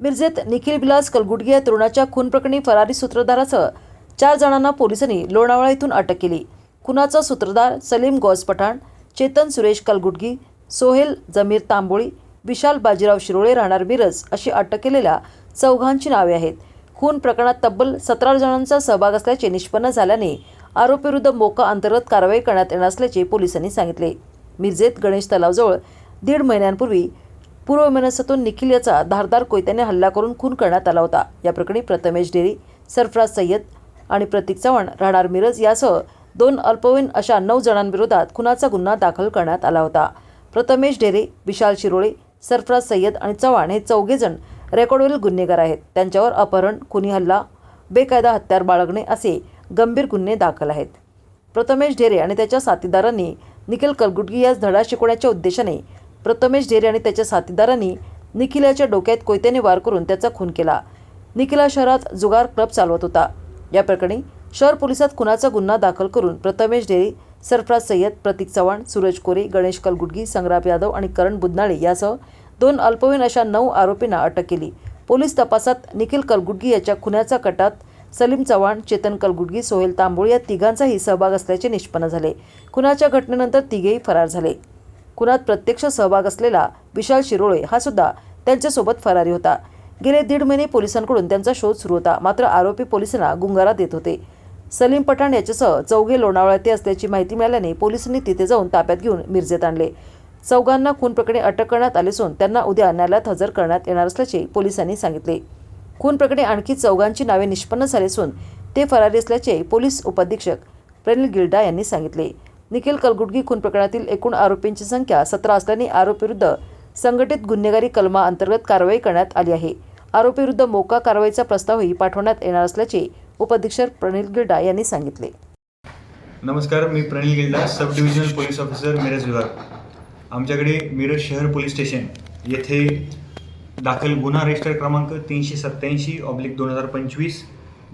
मिरजेत निखिल विलास कलगुडगे या तरुणाच्या खून प्रकरणी फरारी सूत्रधारासह चार जणांना पोलिसांनी लोणावळा येथून अटक केली. खुनाचा सूत्रधार सलीम गौस पठाण चेतन सुरेश कलगुडगी सोहेल जमीर तांबोळी विशाल बाजीराव शिरोळे राहणार मिरज अशी अटक केलेल्या चौघांची नावे आहेत. खून प्रकरणात तब्बल सतरा जणांचा सहभाग असल्याचे निष्पन्न झाल्याने आरोपीविरुद्ध मोका अंतर्गत कारवाई करण्यात येणार असल्याचे पोलिसांनी सांगितले. मिरजेत गणेश तलावजवळ दीड महिन्यांपूर्वी पूर्व मनसातून निखिल याचा धारदार कोयत्याने हल्ला करून खून करण्यात आला होता. या प्रकरणी प्रथमेश डेरी सरफराज सय्यद आणि प्रतीक चव्हाण राहणार मिरज यासह दोन अल्पवयीन अशा नऊ जणांविरोधात खुनाचा गुन्हा दाखल करण्यात आला होता. प्रथमेश डेरे विशाल शिरोळे सरफराज सय्यद आणि चव्हाण हे चौघेजण रेकॉर्डवरील गुन्हेगार आहेत. त्यांच्यावर अपहरण खुनी हल्ला बेकायदा हत्यार बाळगणे असे गंभीर गुन्हे दाखल आहेत. प्रथमेश ढेरे आणि त्याच्या साथीदारांनी निखिल कलगुटगी यास धडा शिकवण्याच्या उद्देशाने प्रथमेश ढेरे आणि त्याच्या साथीदारांनी निखिलाच्या डोक्यात कोयत्याने वार करून त्याचा खून केला. निखिला शहरात जुगार क्लब चालवत होता. या प्रकरणी शहर पोलिसात खुनाचा गुन्हा दाखल करून प्रथमेश ढेरे सरफराज सय्यद प्रतीक चव्हाण सूरज कोरे गणेश कलगुडगी संग्राम यादव आणि करण बुदनाळे यासह दोन अल्पवयीन अशा नऊ आरोपींना अटक केली. पोलीस तपासात निखिल कलगुडगी याच्या खुनाच्या कटात सलीम चव्हाण चेतन कलगुडगी सोहेल तांबोळ या तिघांचाही सहभाग असल्याचे निष्पन्न झाले. खुनाच्या घटनेनंतर तिघेही फरार झाले. खुनात प्रत्यक्ष सहभाग असलेला विशाल शिरोळे हा सुद्धा त्यांच्यासोबत फरारी होता. गेले दीड महिने पोलिसांकडून त्यांचा शोध सुरू होता. मात्र आरोपी पोलिसांना गुंगारा देत होते. सलीम पठाण याच्यासह चौघे लोणावळा असल्याची माहिती मिळाल्याने पोलिसांनी तिथे जाऊन ताब्यात घेऊन मिरजेत आणले. चौघांना खून प्रकरणी अटक करण्यात आली असून त्यांना उद्या न्यायालयात हजर करण्यात येणार असल्याचे पोलिसांनी सांगितले. खून प्रकरणी आणखी चौघांची नावे निष्पन्न झाली असून ते फरारी असल्याचे पोलीस उपाधीक्षक प्रनिल गिल्डा यांनी सांगितले. निखिल कलगुडगी खून प्रकरणातील एकूण आरोपींची संख्या सतरा असल्याने आरोपीविरुद्ध संघटित गुन्हेगारी कलमा अंतर्गत कारवाई करण्यात आली आहे. आरोपीविरुद्ध मोका कारवाईचा प्रस्तावही पाठवण्यात येणार असल्याचे उपाधीक्षक प्रणिल गिल्डा यांनी सांगितले. नमस्कार मी Pranil Gilda sub divisional police officer Miraj विभाग. आमच्याकडे मिरज शहर पोलीस स्टेशन येथे दाखल गुन्हा रजिस्टर क्रमांक तीनशे सत्त्याऐंशी ऑब्लिक दोन हजार पंचवीस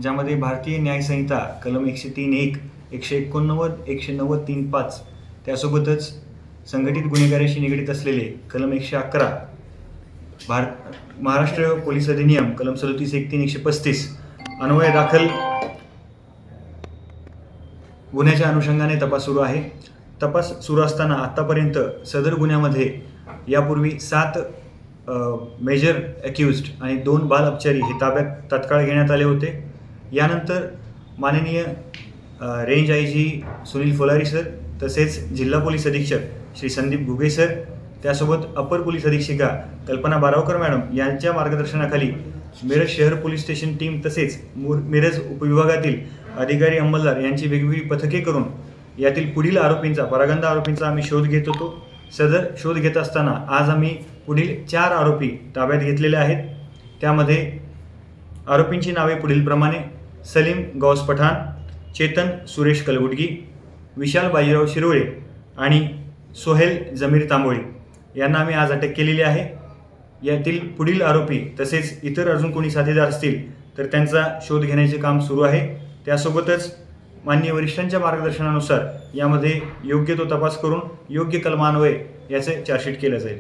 ज्यामध्ये भारतीय न्यायसंहिता कलम एकशे तीन एक एकशे एकोणनव्वद एकशे नव्वद तीन पाच त्यासोबतच संघटित गुन्हेगारीशी निगडीत असलेले कलम एकशे अकरा भार महाराष्ट्र पोलीस अधिनियम कलम सदतीस एक तीन एकशे पस्तीस अन्वय दाखल गुन्ह्याच्या अनुषंगाने तपास सुरू आहे. तपास सुरू असताना आत्तापर्यंत सदर गुन्ह्यामध्ये यापूर्वी सात मेजर अक्युज्ड आणि दोन बाल अपचारी हे ताब्यात तत्काळ घेण्यात आले होते. यानंतर माननीय range I G Sunil Folari sir तसेच जिल्हा पोलीस अधीक्षक श्री संदीप घुगे सर त्यासोबत अपर पोलीस अधीक्षिका कल्पना बारावकर मॅडम यांच्या मार्गदर्शनाखाली मिरज शहर पोलीस स्टेशन टीम तसेच मुर मिरज उपविभागातील अधिकारी अंमलदार यांची वेगवेगळी पथके करून यातील पुढील आरोपींचा परागंदा आरोपींचा आम्ही शोध घेत होतो. सदर शोध घेत असताना आज आम्ही पुढील चार आरोपी ताब्यात घेतलेले आहेत. त्यामध्ये आरोपींची नावे पुढीलप्रमाणे सलीम गौस पठाण चेतन सुरेश कलगुडगी विशाल बाजीराव शिरोळे आणि सोहेल जमीर तांबोळे. यांना आम्ही आज अटक केलेली आहे. यातील पुढील आरोपी तसेच इतर अजून कोणी साथीदार असतील तर त्यांचा शोध घेण्याचे काम सुरू आहे. त्यासोबतच मान्य वरिष्ठांच्या मार्गदर्शनानुसार यामध्ये योग्य तो तपास करून योग्य कलमान्वये याचे चार्जशीट केलं जाईल.